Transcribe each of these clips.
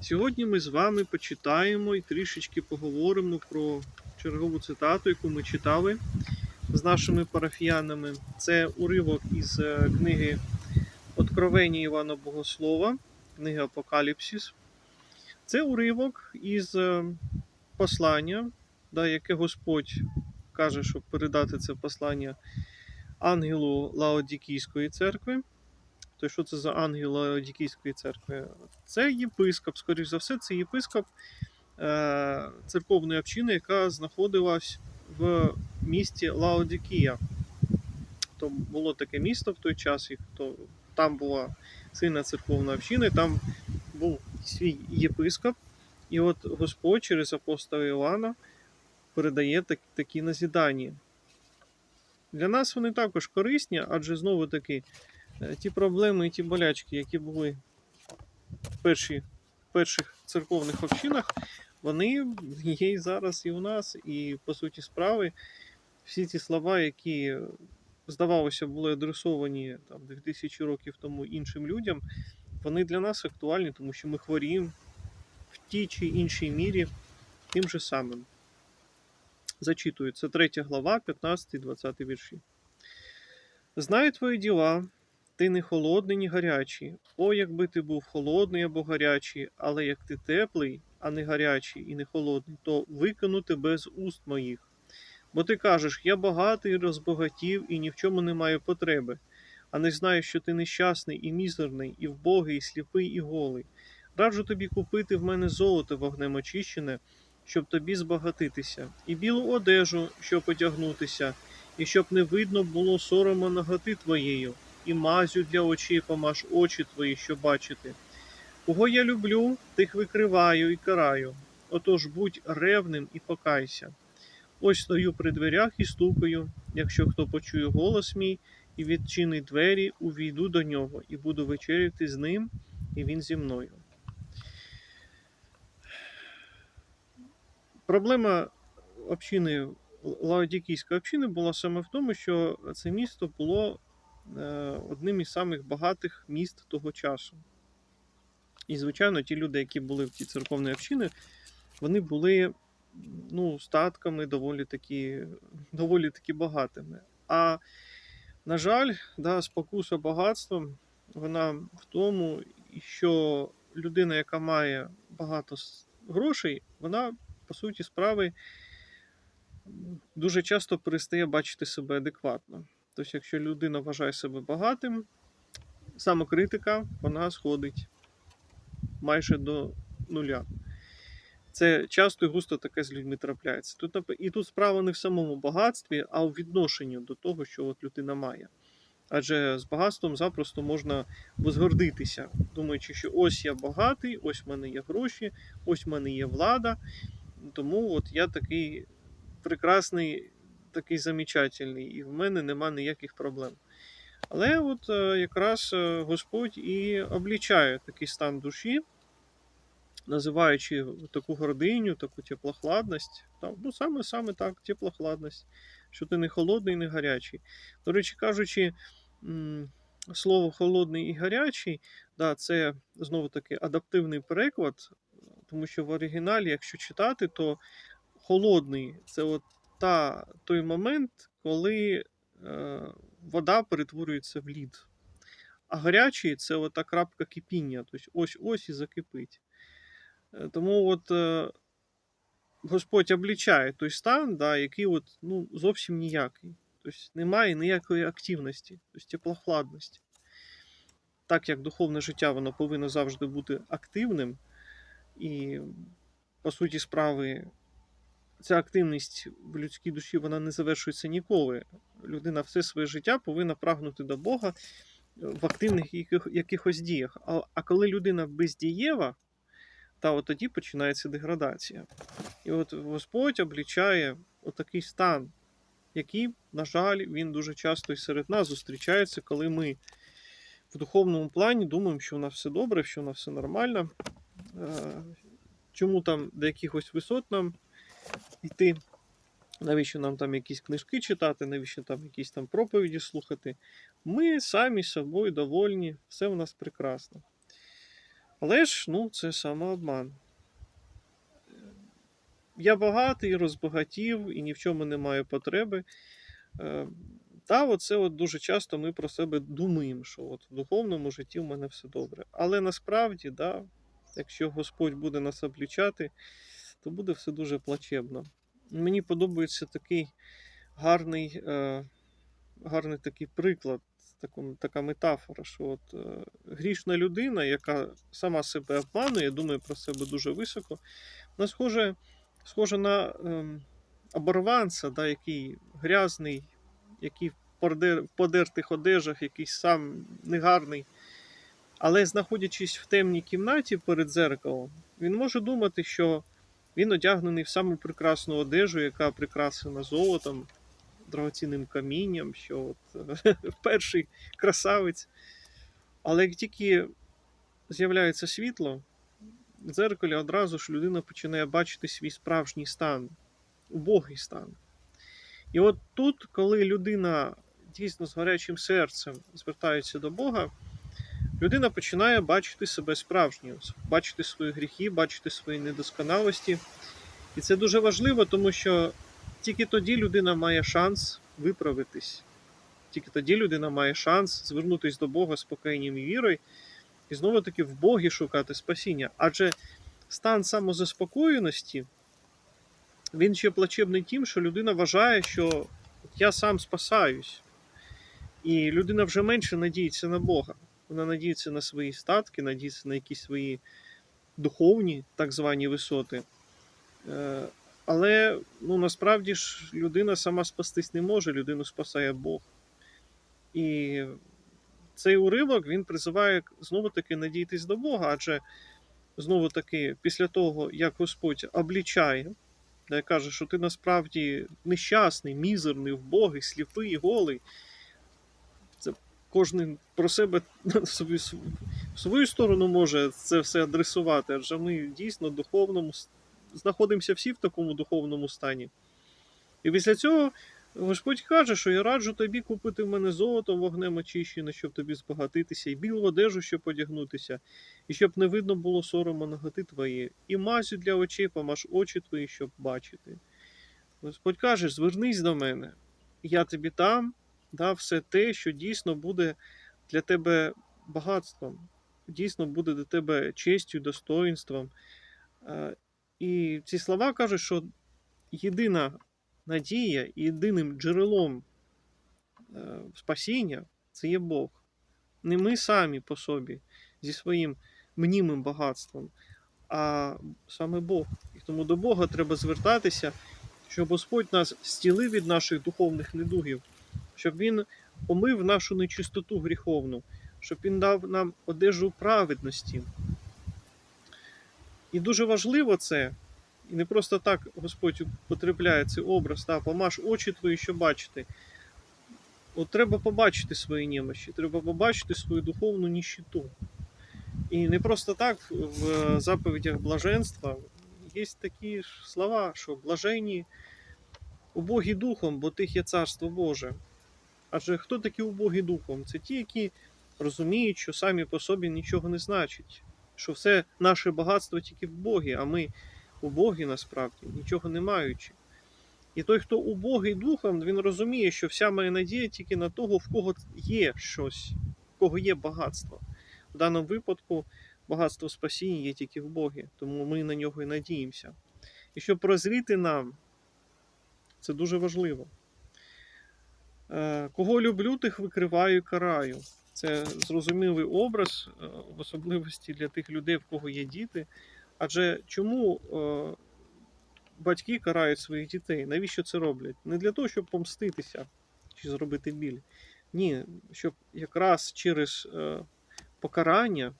Сьогодні ми з вами почитаємо і трішечки поговоримо про чергову цитату, яку ми читали з нашими парафіянами. Це уривок із е, книги Откровення Івана Богослова, книги Апокаліпсис. Це уривок із е, послання, да, яке Господь каже, щоб передати це послання ангелу Лаодікійської церкви. То що це за ангел Лаодікійської церкви? Це єпископ, скоріш за все, це єпископ е, церковної общини, яка знаходилась в місті Лаодікія. То було таке місто в той час, і то там була сильна церковна община, там був свій єпископ. І от Господь через апостола Івана передає так, такі назідання. Для нас вони також корисні, адже знову таки ті проблеми і ті болячки, які були в перші, в перших церковних общинах, вони є і зараз і у нас. І по суті справи, всі ті слова, які, здавалося, були адресовані там 2000 років тому іншим людям, вони для нас актуальні, тому що ми хворіємо в тій чи іншій мірі тим же самим. Зачитую, це 3 глава, 15-20 вірші. Знаю твої діла, ти не холодний, ні гарячий. О, якби ти був холодний або гарячий, але як ти теплий, а не гарячий і не холодний, то викину тебе з уст моїх. Бо ти кажеш, я багатий, розбагатів і ні в чому не маю потреби, а не знаю, що ти нещасний і мізерний, і вбогий, і сліпий, і голий. Раджу тобі купити в мене золото вогнем очищене, щоб тобі збагатитися, і білу одежу, щоб одягнутися, і щоб не видно було сорома наготи твоєю, і мазю для очей помаж очі твої, щоб бачити. Кого я люблю, тих викриваю і караю. Отож будь ревним і покайся. Ось стою при дверях і стукаю. Якщо хто почує голос мій і відчинить двері, увійду до нього і буду вечеряти з ним, і він зі мною. Проблема общини Лаодікійської общини була саме в тому, що це місто було одним із самих багатих міст того часу. І, звичайно, ті люди, які були в тій церковній общині, вони були ну, статками доволі такі, доволі таки багатими. А, на жаль, да, спокуса багатством, вона в тому, що людина, яка має багато грошей, вона, по суті, справи дуже часто перестає бачити себе адекватно. Тобто, якщо людина вважає себе багатим, самокритика вона сходить майже до нуля. Це часто і густо таке з людьми трапляється. Тут і тут справа не в самому багатстві, а у відношенні до того, що от людина має. Адже з багатством запросто можна возгордитися, думаючи, що ось я багатий, ось в мене є гроші, ось в мене є влада. Тому от я такий прекрасний, такий замечательний, і в мене нема ніяких проблем. Але от е, якраз е, Господь і облічає такий стан душі, називаючи таку гординю, таку теплохладність. Ну, саме саме так, теплохладність, що ти не холодний, не гарячий. До речі, кажучи, слово холодний і гарячий, да, це знову таки адаптивний переклад, тому що в оригіналі, якщо читати, то холодний це от та, той момент, коли е, вода перетворюється в лід. А гарячий це от та крапка кипіння, тобто ось ось і закипить. Е, Тому от е, Господь облічає той стан, да, який от, ну, зовсім ніякий. Тобто немає ніякої активності, тобто теплохладності. Так як духовне життя воно повинно завжди бути активним, і, по суті, справи, ця активність в людській душі вона не завершується ніколи. Людина все своє життя повинна прагнути до Бога в активних яких, якихось діях. А, а коли людина бездієва, та от тоді починається деградація. І от Господь облічає отакий стан, який, на жаль, він дуже часто і серед нас зустрічається, коли ми в духовному плані думаємо, що у нас все добре, що у нас все нормально. Е, Чому там до якихось висот нам йти? Навіщо нам там якісь книжки читати, навіщо там якісь там проповіді слухати? Ми самі собою довольні, все у нас прекрасно. Але ж ну, це самообман. Я багатий, розбагатів і ні в чому не маю потреби. Е, Та, оце от дуже часто ми про себе думаємо, що от в духовному житті в мене все добре. Але насправді, да, якщо Господь буде нас облічати, то буде все дуже плачебно. Мені подобається такий гарний, е, гарний такий приклад, така метафора, що от, е, грішна людина, яка сама себе обманує, думає про себе дуже високо, вона схоже, схожа на ем, оборванця, да, який грязний, який в подертих одежах, якийсь сам негарний. Але знаходячись в темній кімнаті перед дзеркалом, він може думати, що він одягнений в саму прекрасну одежу, яка прикрасена золотом, дорогоцінним камінням, що от, перший красавець. Але як тільки з'являється світло, в дзеркалі одразу ж людина починає бачити свій справжній стан, убогий стан. І от тут, коли людина дійсно з гарячим серцем звертається до Бога, людина починає бачити себе справжньою, бачити свої гріхи, бачити свої недосконалості. І це дуже важливо, тому що тільки тоді людина має шанс виправитись. Тільки тоді людина має шанс звернутися до Бога з покаянням і вірою, і знову таки в Богі шукати спасіння. Адже стан самозаспокоєності, він ще плачебний тим, що людина вважає, що я сам спасаюсь. І людина вже менше надіється на Бога. Вона надіється на свої статки, надіється на якісь свої духовні так звані висоти. Е, Але ну, насправді ж людина сама спастись не може, людину спасає Бог. І цей уривок він призиває знову таки надіятись до Бога, адже знову таки, після того, як Господь облічає, де каже, що ти насправді нещасний, мізерний, вбогий, сліпий, голий. Кожен про себе в свою сторону може це все адресувати, адже ми дійсно духовному знаходимося всі в такому духовному стані. І після цього Господь каже, що я раджу тобі купити в мене золото вогнем очищене, щоб тобі збагатитися, і білу одежу, щоб одягнутися, і щоб не видно було сорому ноготи твої, і мазю для очей помаш очі твої, щоб бачити. Господь каже: звернись до мене, я тобі дам да, все те, що дійсно буде для тебе багатством, дійсно буде для тебе честю, достоїнством. Е, І ці слова кажуть, що єдина надія єдиним джерелом е, спасіння це є Бог. Не ми самі по собі зі своїм мнімим багатством, а саме Бог. І тому до Бога треба звертатися, щоб Господь нас зцілив від наших духовних недугів, щоб Він омив нашу нечистоту гріховну, щоб Він дав нам одежу праведності. І дуже важливо це, і не просто так Господь потрапляє цей образ, та, помаш очі твої, щоб бачити. От треба побачити свої немощі, треба побачити свою духовну ніщиту. І не просто так в заповідях блаженства є такі ж слова, що блажені убогі духом, бо тих є царство Боже. Адже хто такі убогі духом? Це ті, які розуміють, що самі по собі нічого не значить, що все наше багатство тільки в Богі, а ми убогі насправді, нічого не маючи. І той, хто убогий духом, він розуміє, що вся моя надія тільки на того, в кого є щось, в кого є багатство. В даному випадку багатство спасіння є тільки в Богі, тому ми на нього і надіємося. І щоб прозріти нам, це дуже важливо. Е, Кого люблю, тих викриваю і караю. Це зрозумілий образ, е, в особливості для тих людей, в кого є діти. Адже чому е, батьки карають своїх дітей? Навіщо це роблять? Не для того, щоб помститися чи зробити біль. Ні, щоб якраз через покарання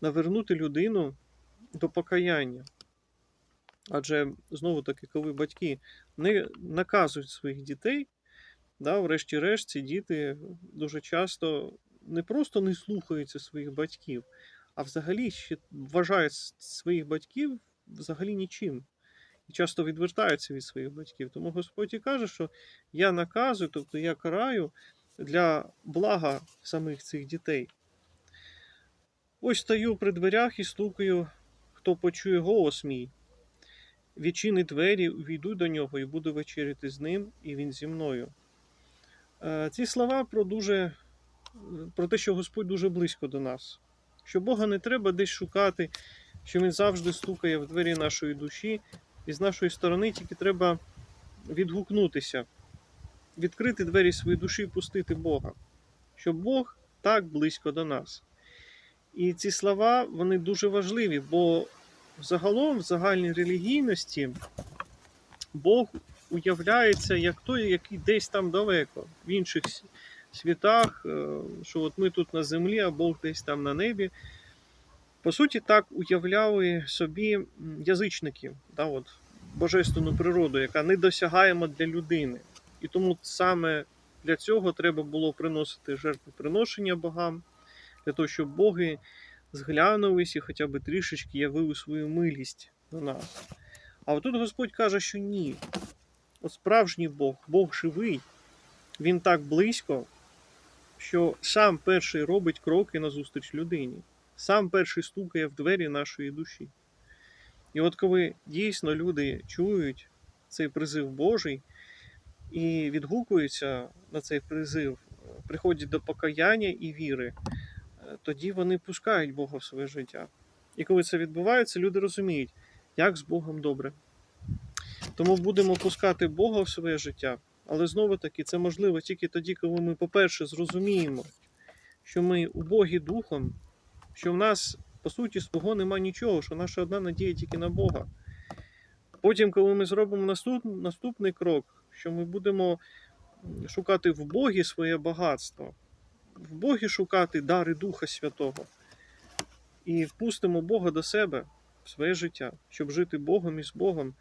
навернути людину до покаяння. Адже знову таки, коли батьки не наказують своїх дітей, да, врешті-решт, ці діти дуже часто не просто не слухаються своїх батьків, а взагалі ще вважають своїх батьків взагалі нічим. І часто відвертаються від своїх батьків. Тому Господь і каже, що я наказую, тобто я караю для блага самих цих дітей. Ось стою при дверях і стукаю, хто почує голос мій. Відчини двері, увійду до нього і буду вечеряти з ним, і він зі мною. Е, Ці слова про дуже про те, що Господь дуже близько до нас, що Бога не треба десь шукати, що Він завжди стукає в двері нашої душі, і з нашої сторони тільки треба відгукнутися, відкрити двері своєї душі і пустити Бога, що Бог так близько до нас. І ці слова вони дуже важливі, бо загалом в загальній релігійності Бог уявляється як той, який десь там далеко, в інших світах, е, що от ми тут на землі, а Бог десь там на небі. По суті, так уявляли собі язичники, да, от, божественну природу, яка недосягаема для людини. І тому саме для цього треба було приносити жертвоприношення богам, для того, щоб боги зглянулись і хоча б трішечки явили свою милість до нас. А отут Господь каже, що ні. Справжній Бог, Бог живий, він так близько, що сам перший робить кроки назустріч людині, сам перший стукає в двері нашої душі. І от коли дійсно люди чують цей призив Божий і відгукуються на цей призив, приходять до покаяння і віри, тоді вони пускають Бога в своє життя. І коли це відбувається, люди розуміють, як з Богом добре. Тому будемо пускати Бога в своє життя. Але знову таки, це можливо тільки тоді, коли ми, по-перше, зрозуміємо, що ми убогі духом, що в нас, по суті, свого нема нічого, що наша одна надія тільки на Бога. Потім, коли ми зробимо наступ, наступний крок, що ми будемо шукати в Богі своє багатство, в Богі шукати дари Духа Святого, і впустимо Бога до себе в своє життя, щоб жити Богом і з Богом.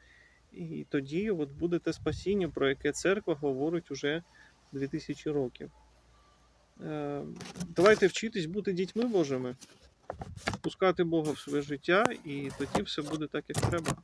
І тоді от буде те спасіння, про яке церква говорить уже 2000 років. Е, Давайте вчитись бути дітьми Божими, пускати Бога в своє життя, і тоді все буде так, як треба.